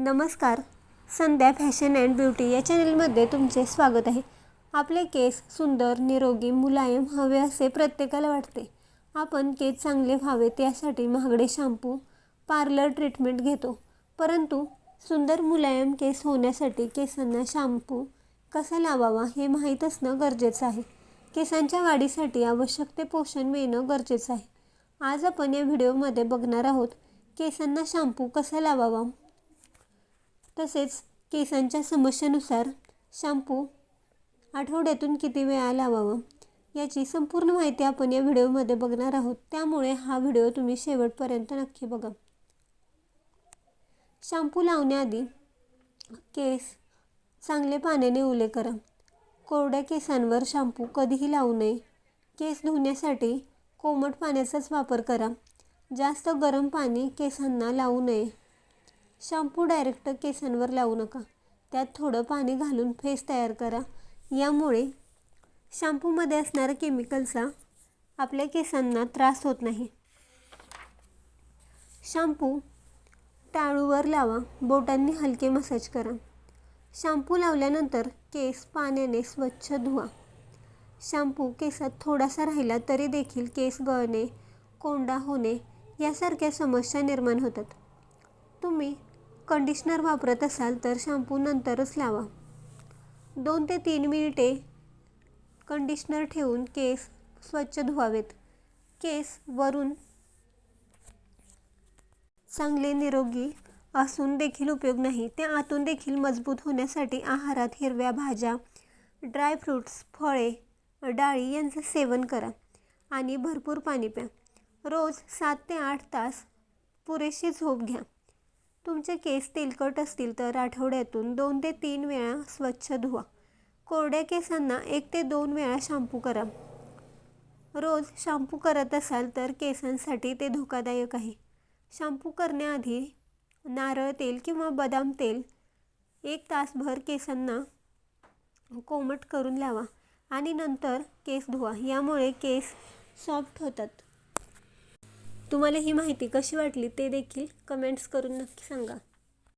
नमस्कार. संध्या fashion and beauty या चॅनलमध्ये तुमचे स्वागत आहे. आपले केस सुंदर निरोगी मुलायम हवे असे प्रत्येकाला वाटते. आपण केस चांगले व्हावेत यासाठी महागडे शॅम्पू पार्लर ट्रीटमेंट घेतो. परंतु सुंदर मुलायम केस होण्यासाठी केसांना शॅम्पू कसा लावावा हे माहीत असणं गरजेचं आहे. केसांच्या वाढीसाठी आवश्यक ते पोषण मिळणं गरजेचं आहे. आज आपण या व्हिडिओमध्ये बघणार आहोत केसांना शॅम्पू कसा लावावा? तसेच केसांच्या समस्येनुसार शॅम्पू आठवड्यातून किती वेळा लावावं याची संपूर्ण माहिती आपण या व्हिडिओमध्ये बघणार आहोत. त्यामुळे हा व्हिडिओ तुम्ही शेवटपर्यंत नक्की बघा. शॅम्पू लावण्याआधी केस चांगले पाण्याने ओले करा. कोरड्या केसांवर शॅम्पू कधीही लावू नये. केस धुण्यासाठी कोमट पाण्याचाच वापर करा. जास्त गरम पाणी केसांना लावू नये. शॅम्पू डायरेक्ट केसांवर लावू नका. त्यात थोडं पाणी घालून फेस तयार करा. यामुळे शॅम्पूमध्ये असणाऱ्या केमिकलचा आपल्या केसांना त्रास होत नाही. शॅम्पू टाळूवर लावा. बोटांनी हलके मसाज करा. शॅम्पू लावल्यानंतर केस पाण्याने स्वच्छ धुवा. शॅम्पू केसात थोडासा राहिला तरी देखील केस गळणे कोंडा होणे यासारख्या समस्या निर्माण होतात. तुम्ही कंडिशनर वापरत असाल तर शॅम्पू नंतरच लावा. दोन ते तीन मिनिटे कंडिशनर ठेवून केस स्वच्छ धुवावेत. केस वरून चांगले निरोगी असून देखील उपयोग नाही. ते आतून देखील मजबूत होण्यासाठी आहारात हिरव्या भाज्या ड्राय फ्रूट्स फळे डाळी यांचं सेवन करा आणि भरपूर पाणी प्या. रोज सात ते आठ तास पुरेशी झोप घ्या. तुमचे केस तेलकट असतील तर आठवड्यातून दोन ते तीन वेळा स्वच्छ धुवा. कोरड्या केसांना एक ते दोन वेळा शॅम्पू करा. रोज शॅम्पू करत असाल तर केसांसाठी ते धोकादायक आहे. शॅम्पू करण्याआधी नारळ तेल किंवा बदाम तेल एक तासभर केसांना कोमट करून लावा आणि नंतर केस धुवा. यामुळे केस सॉफ्ट होतात. तुम्हाला ही माहिती कशी वाटली ते देखील कमेंट्स करून नक्की सांगा.